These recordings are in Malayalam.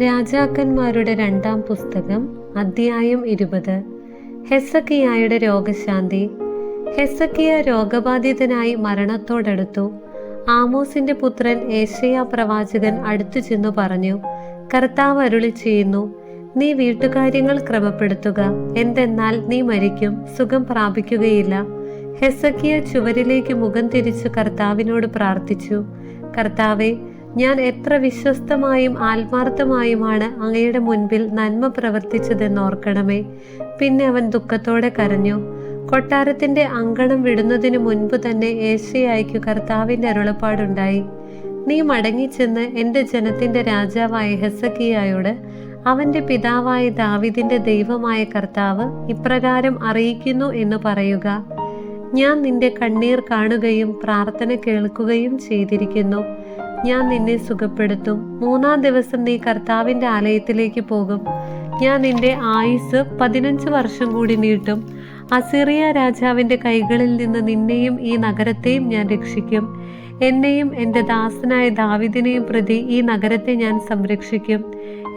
രാജാക്കന്മാരുടെ രണ്ടാം പുസ്തകം അധ്യായം ഇരുപത്. ഹെസക്കിയായുടെ രോഗശാന്തി. ഹെസക്കിയ രോഗബാധിതനായി മരണത്തോടടുത്തു ആമോസിന്റെ പുത്രൻ ഏഷ്യ പ്രവാചകൻ അടുത്തു ചെന്നു പറഞ്ഞു കർത്താവ് അരുളി ചെയ്യുന്നു നീ വീട്ടുകാര്യങ്ങൾ ക്രമപ്പെടുത്തുക എന്തെന്നാൽ നീ മരിക്കും സുഖം പ്രാപിക്കുകയില്ല. ഹെസക്കിയ ചുവരിലേക്ക് മുഖം തിരിച്ചു കർത്താവിനോട് പ്രാർത്ഥിച്ചു കർത്താവെ ഞാൻ എത്ര വിശ്വസ്തമായും ആത്മാർത്ഥമായുമാണ് അങ്ങയുടെ മുൻപിൽ നന്മ പ്രവർത്തിച്ചതെന്ന് ഓർക്കണമേ. പിന്നെ അവൻ ദുഃഖത്തോടെ കരഞ്ഞു. കൊട്ടാരത്തിന്റെ അങ്കണം വിടുന്നതിനു മുൻപ് തന്നെ ഏഷ്യയായിക്കു കർത്താവിന്റെ അരുളപ്പാടുണ്ടായി. നീ മടങ്ങിച്ചെന്ന് എന്റെ ജനത്തിന്റെ രാജാവായ ഹെസക്കിയായോട് അവന്റെ പിതാവായ ദാവിദിന്റെ ദൈവമായ കർത്താവ് ഇപ്രകാരം അറിയിക്കുന്നു എന്ന് പറയുക. ഞാൻ നിന്റെ കണ്ണീർ കാണുകയും പ്രാർത്ഥന കേൾക്കുകയും ചെയ്തിരിക്കുന്നു. ഞാൻ നിന്നെ സുഖപ്പെടുത്തും. മൂന്നാം ദിവസം നീ കർത്താവിന്റെ ആലയത്തിലേക്ക് പോകും. ഞാൻ നിന്റെ ആയുസ് പതിനഞ്ച് വർഷം കൂടി നീട്ടും. അസിറിയ രാജാവിന്റെ കൈകളിൽ നിന്ന് നിന്നെയും ഈ നഗരത്തെയും ഞാൻ രക്ഷിക്കും. എന്നെയും എന്റെ ദാസനായ ദാവിദിനെയും പ്രതി ഈ നഗരത്തെ ഞാൻ സംരക്ഷിക്കും.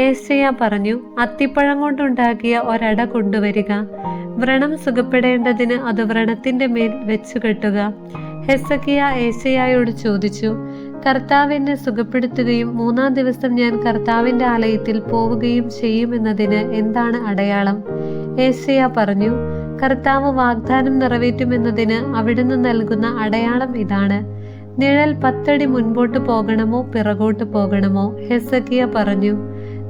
ഏശയ പറഞ്ഞു അത്തിപ്പഴം കൊണ്ടുണ്ടാക്കിയ ഒരട കൊണ്ടുവരിക. വ്രണം സുഖപ്പെടേണ്ടതിന് അത് വ്രണത്തിന്റെ മേൽ വെച്ചു കെട്ടുക ഹെസക്കിയ ഏശയായോട് ചോദിച്ചു കർത്താവ് എന്നെ സുഖപ്പെടുത്തുകയും മൂന്നാം ദിവസം ഞാൻ കർത്താവിന്റെ ആലയത്തിൽ പോവുകയും ചെയ്യുമെന്നതിന് എന്താണ് അടയാളം? ഏസയ പറഞ്ഞു കർത്താവ് വാഗ്ദാനം നിറവേറ്റുമെന്നതിന് അവിടുന്ന് നൽകുന്ന അടയാളം ഇതാണ്. നിഴൽ പത്തടി മുൻപോട്ട് പോകണമോ പിറകോട്ട് പോകണമോ? ഹെസക്കിയ പറഞ്ഞു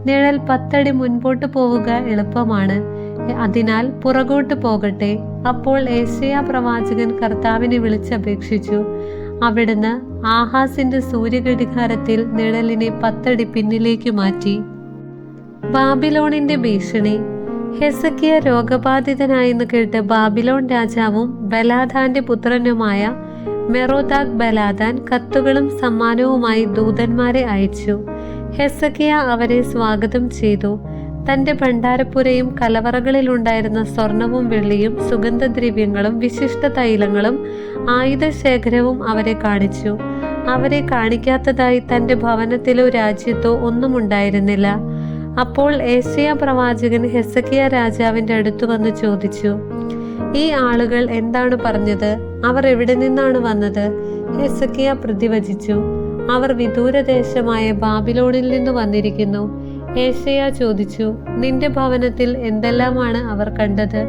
നിഴൽ പത്തടി മുൻപോട്ട് പോവുക എളുപ്പമാണ്. അതിനാൽ പുറകോട്ട് പോകട്ടെ. അപ്പോൾ ഏഷ്യ പ്രവാചകൻ കർത്താവിനെ വിളിച്ചപേക്ഷിച്ചു അവിടുന്ന് ആഹാസിന്റെ സൂര്യഘടികാരത്തിൽ നിഴലിനെ പത്തടി പിന്നിലേക്ക് മാറ്റി. ബാബിലോണിന്റെ ഭീഷണി. ഹെസക്കിയ രോഗബാധിതനായെന്ന് കേട്ട് ബാബിലോൺ രാജാവും ബലാദാന്റെ പുത്രനുമായ മെറോദാഗ് ബലാദാൻ കത്തുകളും സമ്മാനവുമായി ദൂതന്മാരെ അയച്ചു. ഹെസക്കിയ അവരെ സ്വാഗതം ചെയ്തു. തന്റെ ഭണ്ഡാരപ്പുരയും കലവറകളിലുണ്ടായിരുന്ന സ്വർണവും വെള്ളിയും സുഗന്ധദ്രവ്യങ്ങളും വിശിഷ്ട തൈലങ്ങളും ആയുധശേഖരവും അവരെ കാണിച്ചു. അവരെ കാണിക്കാത്തതായി തന്റെ ഭവനത്തിലോ രാജ്യത്തോ ഒന്നും ഉണ്ടായിരുന്നില്ല അപ്പോൾ ഏഷ്യ പ്രവാചകൻ ഹെസക്കിയ രാജാവിന്റെ അടുത്തു വന്ന് ചോദിച്ചു ഈ ആളുകൾ എന്താണ് പറഞ്ഞത്? അവർ എവിടെ നിന്നാണ് വന്നത്? ഹെസക്കിയ പ്രതിവചിച്ചു അവർ വിദൂരദേശമായ ബാബിലോണിൽ നിന്ന് വന്നിരിക്കുന്നു. ഏഷ്യ ചോദിച്ചു നിന്റെ ഭവനത്തിൽ എന്തെല്ലാമാണ് അവർ കണ്ടത്?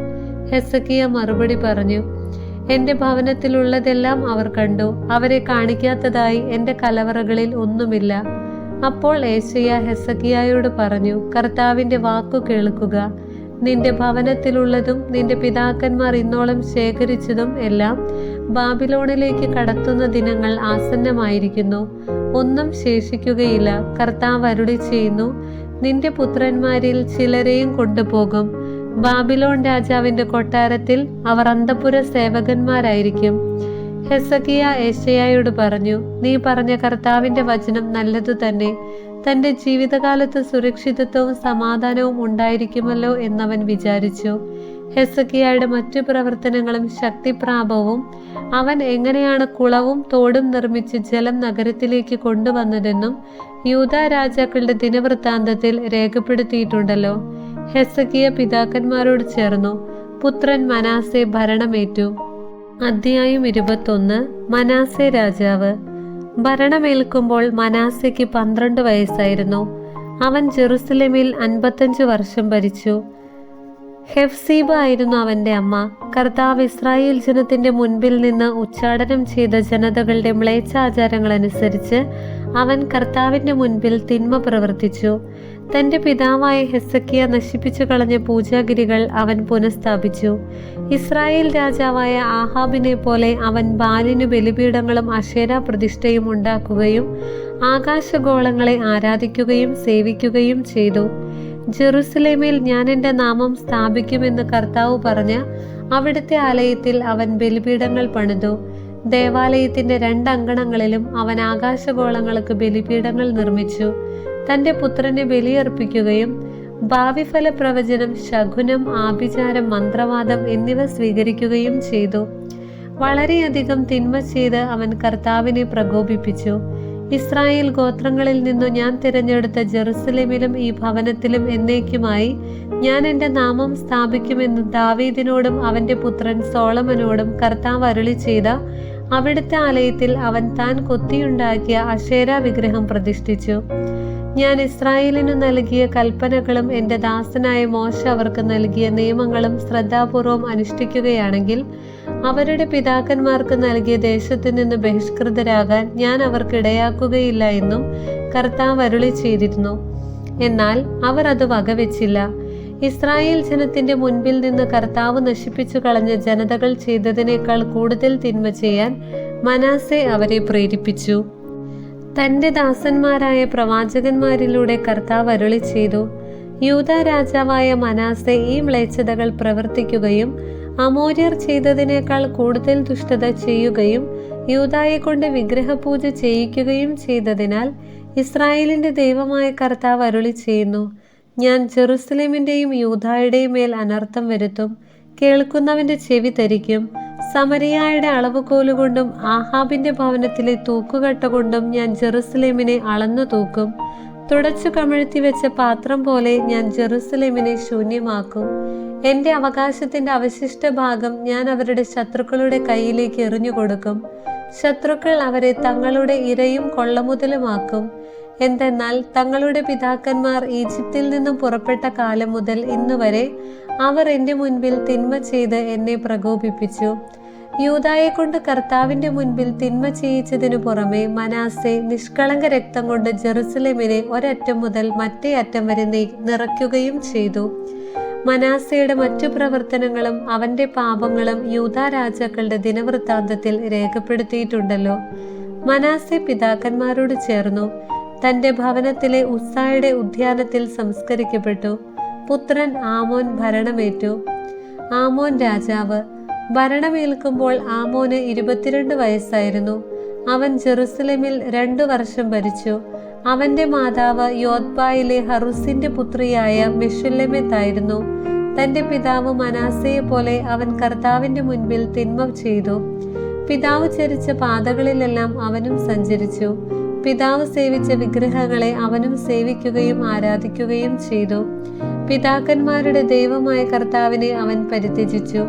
ഹെസക്കിയ മറുപടി പറഞ്ഞു എന്റെ ഭവനത്തിലുള്ളതെല്ലാം അവർ കണ്ടു. അവരെ കാണിക്കാത്തതായി എന്റെ കലവറകളിൽ ഒന്നുമില്ല. അപ്പോൾ ഏഷയ ഹെസക്കിയായോട് പറഞ്ഞു കർത്താവിന്റെ വാക്കു കേൾക്കുക. നിന്റെ ഭവനത്തിലുള്ളതും നിന്റെ പിതാക്കന്മാർ ഇന്നോളം ശേഖരിച്ചതും എല്ലാം ബാബിലോണിലേക്ക് കടത്തുന്ന ദിനങ്ങൾ ആസന്നമായിരിക്കുന്നു. ഒന്നും ശേഷിക്കുകയില്ല. കർത്താവ് അരുളി ചെയ്യുന്നു നിന്റെ പുത്രന്മാരിൽ ചിലരെയും കൊണ്ടുപോകും. ബാബിലോൺ രാജാവിന്റെ കൊട്ടാരത്തിൽ അവർ അന്തപുര സേവകന്മാരായിരിക്കും. ഹെസക്കിയ ഏഷയായോട് പറഞ്ഞു നീ പറഞ്ഞ കർത്താവിന്റെ വചനം നല്ലതു തന്നെ. തന്റെ ജീവിതകാലത്ത് സുരക്ഷിതത്വവും സമാധാനവും ഉണ്ടായിരിക്കുമല്ലോ എന്നവൻ വിചാരിച്ചു. ഹെസക്കിയയുടെ മറ്റു പ്രവർത്തനങ്ങളും ശക്തിപ്രാപവും അവൻ എങ്ങനെയാണ് കുളവും തോടും നിർമ്മിച്ച് ജലം നഗരത്തിലേക്ക് കൊണ്ടുവന്നതെന്നും യൂത രാജാക്കളുടെ ദിനവൃത്താന്തത്തിൽ രേഖപ്പെടുത്തിയിട്ടുണ്ടല്ലോ. ഹെസക്കിയ പിതാക്കന്മാരോട് ചേർന്നു പുത്രൻ മനാസെ ഭരണമേറ്റു. അധ്യായം ഇരുപത്തൊന്ന് മനാസെ രാജാവ്. ഭരണമേൽക്കുമ്പോൾ മനാസയ്ക്ക് പന്ത്രണ്ട് വയസ്സായിരുന്നു. അവൻ ജെറുസലേമിൽ അൻപത്തഞ്ച് വർഷം ഭരിച്ചു. ഹെഫ്സീബ ആയിരുന്നു അവന്റെ അമ്മ. കർത്താവ് ഇസ്രായേൽ ജനത്തിന്റെ മുൻപിൽ നിന്ന് ഉച്ചാടനം ചെയ്ത ജനതകളുടെ മ്ലേച്ഛാചാരങ്ങൾ അനുസരിച്ച് അവൻ കർത്താവിന്റെ മുൻപിൽ തിന്മ പ്രവർത്തിച്ചു. തന്റെ പിതാവായ ഹെസക്കിയ നശിപ്പിച്ചു കളഞ്ഞ പൂജാഗിരികൾ അവൻ പുനഃസ്ഥാപിച്ചു. ഇസ്രായേൽ രാജാവായ ആഹാബിനെ പോലെ അവൻ ബാലിനു ബലിപീഠങ്ങളും അക്ഷേര പ്രതിഷ്ഠയും ഉണ്ടാക്കുകയും ആകാശഗോളങ്ങളെ ആരാധിക്കുകയും സേവിക്കുകയും ചെയ്തു. ജെറുസലേമിൽ ഞാൻ എന്റെ നാമം സ്ഥാപിക്കുമെന്ന് കർത്താവ് പറഞ്ഞ അവിടുത്തെ ആലയത്തിൽ അവൻ ബലിപീഠങ്ങൾ പണിതു. ദേവാലയത്തിന്റെ രണ്ടങ്കണങ്ങളിലും അവൻ ആകാശഗോളങ്ങൾക്ക് ബലിപീഠങ്ങൾ നിർമ്മിച്ചു. തന്റെ പുത്രനെ ബലിയർപ്പിക്കുകയും ഭാവിഫല പ്രവചനം ശകുനം ആഭിചാരം മന്ത്രവാദം എന്നിവ സ്വീകരിക്കുകയും ചെയ്തു. വളരെയധികം തിന്മ ചെയ്ത് അവൻ കർത്താവിനെ പ്രകോപിപ്പിച്ചു. ഇസ്രായേൽ ഗോത്രങ്ങളിൽ നിന്നു ഞാൻ തിരഞ്ഞെടുത്ത ജെറുസലേമിലും ഈ ഭവനത്തിലും എന്നേക്കുമായി ഞാൻ എന്റെ നാമം സ്ഥാപിക്കുമെന്ന് ദാവീദിനോടും അവന്റെ പുത്രൻ സോളമനോടും കർത്താവ് അരുളി ചെയ്ത അവിടുത്തെ ആലയത്തിൽ അവൻ താൻ കൊത്തിയുണ്ടാക്കിയ അശേര വിഗ്രഹം പ്രതിഷ്ഠിച്ചു. ഞാൻ ഇസ്രായേലിനു നൽകിയ കൽപ്പനകളും എന്റെ ദാസനായ മോശ അവർക്ക് നൽകിയ നിയമങ്ങളും ശ്രദ്ധാപൂർവം അനുഷ്ഠിക്കുകയാണെങ്കിൽ അവരുടെ പിതാക്കന്മാർക്ക് നൽകിയ ദേശത്തു നിന്ന് ബഹിഷ്കൃതരാകാൻ ഞാൻ അവർക്കിടയാക്കുകയില്ല എന്നും കർത്താവ് അരുളി ചെയ്തിരുന്നു. എന്നാൽ അവർ അത് വകവെച്ചില്ല. ഇസ്രായേൽ ജനത്തിന്റെ മുൻപിൽ നിന്ന് കർത്താവ് നശിപ്പിച്ചു കളഞ്ഞ ജനതകൾ ചെയ്തതിനേക്കാൾ കൂടുതൽ തിന്മ ചെയ്യാൻ മനാസെ അവരെ പ്രേരിപ്പിച്ചു. തന്റെ ദാസന്മാരായ പ്രവാചകന്മാരിലൂടെ കർത്താവ് അരുളി ചെയ്തു. യൂത രാജാവായ മനാസെ ഈ മ്ലേച്ഛതകൾ പ്രവർത്തിക്കുകയും അമോര്യർ ചെയ്തതിനേക്കാൾ കൂടുതൽ ദുഷ്ടത ചെയ്യുകയും യൂതായെ കൊണ്ട് വിഗ്രഹപൂജ ചെയ്യിക്കുകയും ചെയ്തതിനാൽ ഇസ്രായേലിന്റെ ദൈവമായ കർത്താവ് അരുളി ചെയ്യുന്നു ഞാൻ ജെറുസലേമിന്റെയും യൂതായുടെയും മേൽ അനർത്ഥം വരുത്തും കേൾക്കുന്നവന്റെ ചെവി തരിക്കും സമരിയായുടെ അളവുകോലുകൊണ്ടും ആഹാബിന്റെ ഭവനത്തിലെ തൂക്കുകട്ട കൊണ്ടും ഞാൻ ജെറുസലേമിനെ അളന്നു തൂക്കും തുടച്ചു കമഴ്ത്തി വെച്ച പാത്രം പോലെ ഞാൻ ജെറുസലേമിനെ ശൂന്യമാക്കും. എന്റെ അവകാശത്തിന്റെ അവശിഷ്ട ഭാഗം ഞാൻ അവരുടെ ശത്രുക്കളുടെ കയ്യിലേക്ക് എറിഞ്ഞു കൊടുക്കും. ശത്രുക്കൾ അവരെ തങ്ങളുടെ ഇരയും കൊള്ളമുതലുമാക്കും. എന്തെന്നാൽ തങ്ങളുടെ പിതാക്കന്മാർ ഈജിപ്തിൽ നിന്നും പുറപ്പെട്ട കാലം മുതൽ ഇന്നുവരെ അവർ എന്റെ മുൻപിൽ തിന്മ ചെയ്ത് എന്നെ പ്രകോപിപ്പിച്ചു. യൂതായെ കൊണ്ട് കർത്താവിന്റെ മുൻപിൽ തിന്മ ചെയ്യിച്ചതിനു പുറമെ മനാസെ നിഷ്കളങ്ക രക്തം കൊണ്ട് ജെറുസലേമിനെ ഒരറ്റം മുതൽ മറ്റേ അറ്റം വരെ നിറയ്ക്കുകയും ചെയ്തു. മനാസയുടെ മറ്റു പ്രവർത്തനങ്ങളും അവന്റെ പാപങ്ങളും യൂത രാജാക്കളുടെ ദിനവൃത്താന്തത്തിൽ രേഖപ്പെടുത്തിയിട്ടുണ്ടല്ലോ. മനാസെ പിതാക്കന്മാരോട് ചേർന്നു. തന്റെ ഭവനത്തിലെ ഉസ്സായുടെ ഉദ്യാനത്തിൽ സംസ്കരിക്കപ്പെട്ടു. പുത്രൻ ആമോൻ ഭരണമേറ്റു. ആമോൻ രാജാവ്. ഭരണമേൽക്കുമ്പോൾ ആമോന് ഇരുപത്തിരണ്ട് വയസ്സായിരുന്നു. അവൻ ജെറുസലേമിൽ രണ്ടു വർഷം ഭരിച്ചു. അവന്റെ മാതാവ് യോദ്ബായിലെ ഹറുസിന്റെ പുത്രിയായ മെഷുല്ലമെത്തായിരുന്നു തന്റെ പിതാവ് മനാസയെ പോലെ അവൻ കർത്താവിന്റെ മുൻപിൽ തിന്മ ചെയ്തു. പിതാവ് ചരിച്ച പാതകളിലെല്ലാം അവനും സഞ്ചരിച്ചു. പിതാവ് സേവിച്ച വിഗ്രഹങ്ങളെ അവനും സേവിക്കുകയും ആരാധിക്കുകയും ചെയ്തു. പിതാക്കന്മാരുടെ ദൈവമായ കർത്താവിനെ അവൻ പരിത്യജിച്ചു.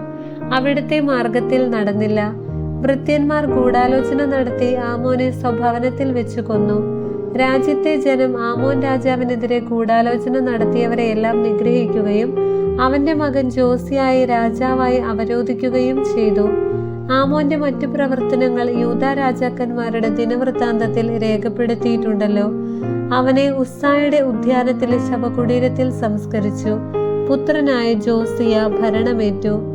അവിടുത്തെ മാർഗത്തിൽ നടന്നില്ല. ഭൃത്യന്മാർ ഗൂഢാലോചന നടത്തി ആമോനെ സ്വഭവനത്തിൽ വെച്ച് കൊന്നു. രാജ്യത്തെ ജനം ആമോൻ രാജാവിനെതിരെ ഗൂഢാലോചന നടത്തിയവരെയെല്ലാം നിഗ്രഹിക്കുകയും അവന്റെ മകൻ ജോസിയായി രാജാവായി അവരോധിക്കുകയും ചെയ്തു. ആമോന്റെ മറ്റു പ്രവർത്തനങ്ങൾ യൂത രാജാക്കന്മാരുടെ ദിനവൃത്താന്തത്തിൽ രേഖപ്പെടുത്തിയിട്ടുണ്ടല്ലോ. അവനെ ഉസ്സായുടെ ഉദ്യാനത്തിലെ ശവകുടീരത്തിൽ സംസ്കരിച്ചു. പുത്രനായ ജോസിയ ഭരണമേറ്റു.